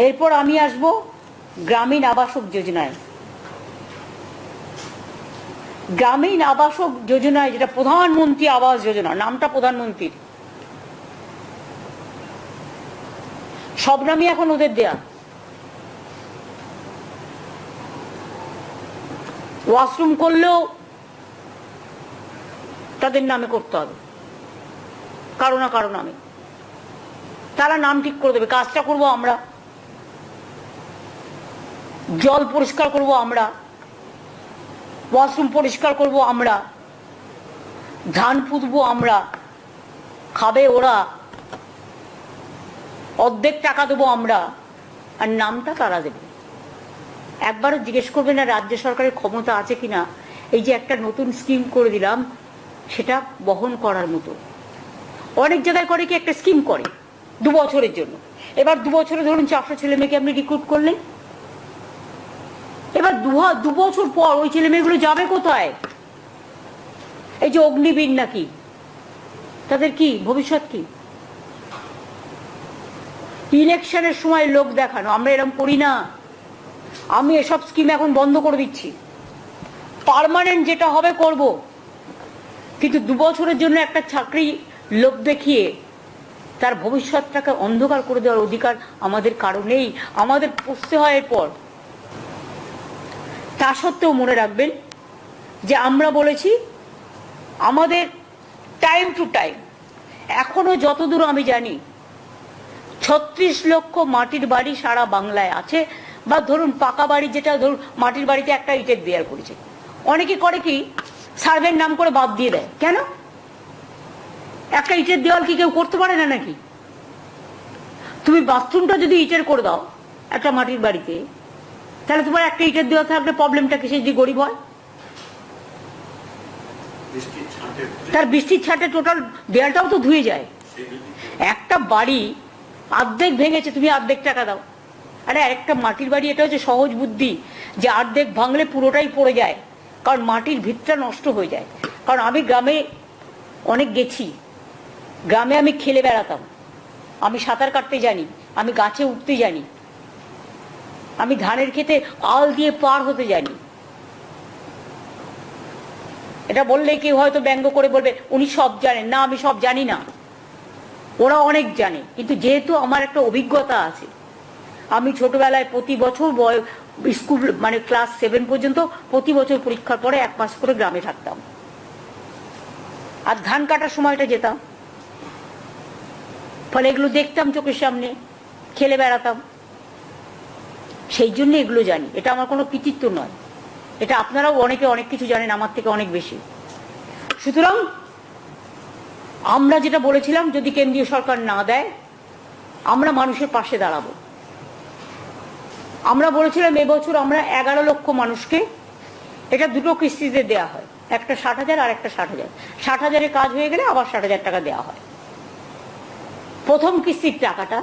এরপর আমি আসব গ্রামীণ আবাসক যোজনায়। গ্রামীণ আবাসক যোজনায় যেটা প্রধানমন্ত্রী আবাস যোজনা, নামটা প্রধানমন্ত্রীর। সব নামই এখন ওদের দেয়া। ওয়াশরুম করলেও তাদের নামে করতে হবে। কারও না কারও নামে। তারা নাম ঠিক করে দেবে। কাজটা করব আমরা। জল পরিষ্কার করব আমরা, ওয়াশরুম পরিষ্কার করব আমরা, ধান পুঁতবো আমরা, খাবে ওরা, অর্ধেক টাকা দেবো আমরা, আর নামটা তারা দেবে? একবারও জিজ্ঞেস করবে না রাজ্য সরকারের ক্ষমতা আছে কিনা। এই যে একটা নতুন স্কিম করে দিলাম, সেটা বহন করার মতো। অনেক জায়গায় করে কি একটা স্কিম করে, দু বছরের জন্য। এবার দু বছরে ধরুন চারশো ছেলে মেয়েকে আপনি রিক্রুট করলেন এবার দু বছর পর ওই ছেলে মেয়েগুলো যাবে কোথায়? এই যে অগ্নিবীর নাকি? তাদের কি? ভবিষ্যৎ কি? ইলেকশনের সময় লোক দেখানো, আমরা এরকম করি না। আমি এসব স্কিম এখন বন্ধ করে দিচ্ছি। পার্মানেন্ট যেটা হবে করব। কিন্তু দু বছরের জন্য একটা চাকরি লোক দেখিয়ে তার ভবিষ্যৎটাকে অন্ধকার করে দেওয়ার অধিকার আমাদের কারণেই, আমাদের পুষতে হয় এরপর। তা সত্ত্বেও মনে রাখবেন যে আমরা বলেছি আমাদের টাইম টু টাইম এখনও যতদূর আমি জানি, ছত্রিশ লক্ষ মাটির বাড়ি সারা বাংলায় আছে, বা ধরুন পাকা বাড়ি যেটা ধরুন মাটির বাড়িতে একটা ইটের দেয়ার করেছে। অনেকে করে কি সার্ভের নাম করে বাদ দিয়ে দেয়। কেন? একটা ইটের দেওয়াল কি কেউ করতে পারে না নাকি? তুমি বাথরুমটা যদি ইটের করে দাও, একটা মাটির বাড়িতে তাহলে তোমার একটা ইটের দেওয়া থাকলে প্রবলেমটা কিসে যদি গরিব হয়? তার বৃষ্টির ছাটে টোটাল দেয়ালটাও তো ধুয়ে যায়। একটা বাড়ি অর্ধেক ভেঙেছে তুমি অর্ধেক টাকা দাও। আরে একটা মাটির বাড়ি এটা হচ্ছে সহজ বুদ্ধি যে অর্ধেক ভাঙলে পুরোটাই পড়ে যায়। কারণ মাটির ভিতটা নষ্ট হয়ে যায়। কারণ আমি গ্রামে অনেক গেছি। গ্রামে আমি খেলে বেড়াতাম। আমি সাঁতার কাটতে জানি। আমি গাছে উঠতে জানি। আমি ধানের খেতে আল দিয়ে পার হতে জানি এটা বললে কেউ হয়তো ব্যঙ্গ করে বলবে, উনি সব জানেন। না, আমি সব জানি না। ওরা অনেক জানে, কিন্তু যেহেতু আমার একটা অভিজ্ঞতা আছে, আমি ছোটবেলায় প্রতি বছর স্কুল মানে ক্লাস সেভেন পর্যন্ত প্রতি বছর পরীক্ষার পরে এক মাস করে গ্রামে থাকতাম। আর ধান কাটার সময়টা যেতাম। ফলে এগুলো দেখতাম চোখের সামনে, খেলে বেড়াতাম। সেই জন্য এগুলো জানি। এটা আমার কোনো কৃতিত্ব নয়। এটা আপনারাও অনেকে অনেক কিছু জানেন, আমার থেকে অনেক বেশি। সুতরাং আমরা যেটা বলেছিলাম, যদি কেন্দ্রীয় সরকার না দেয়, আমরা মানুষের পাশে দাঁড়াবো। আমরা বলেছিলাম, এবছর আমরা এগারো লক্ষ মানুষকে এটা দুটো কিস্তিতে দেওয়া হয়। একটা ষাট হাজার আর একটা ষাট হাজার। ষাট হাজারের কাজ হয়ে গেলে আবার ষাট হাজার টাকা দেওয়া হয়। প্রথম কিস্তির টাকাটা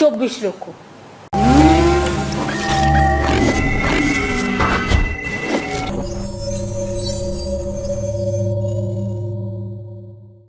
চব্বিশ লক্ষ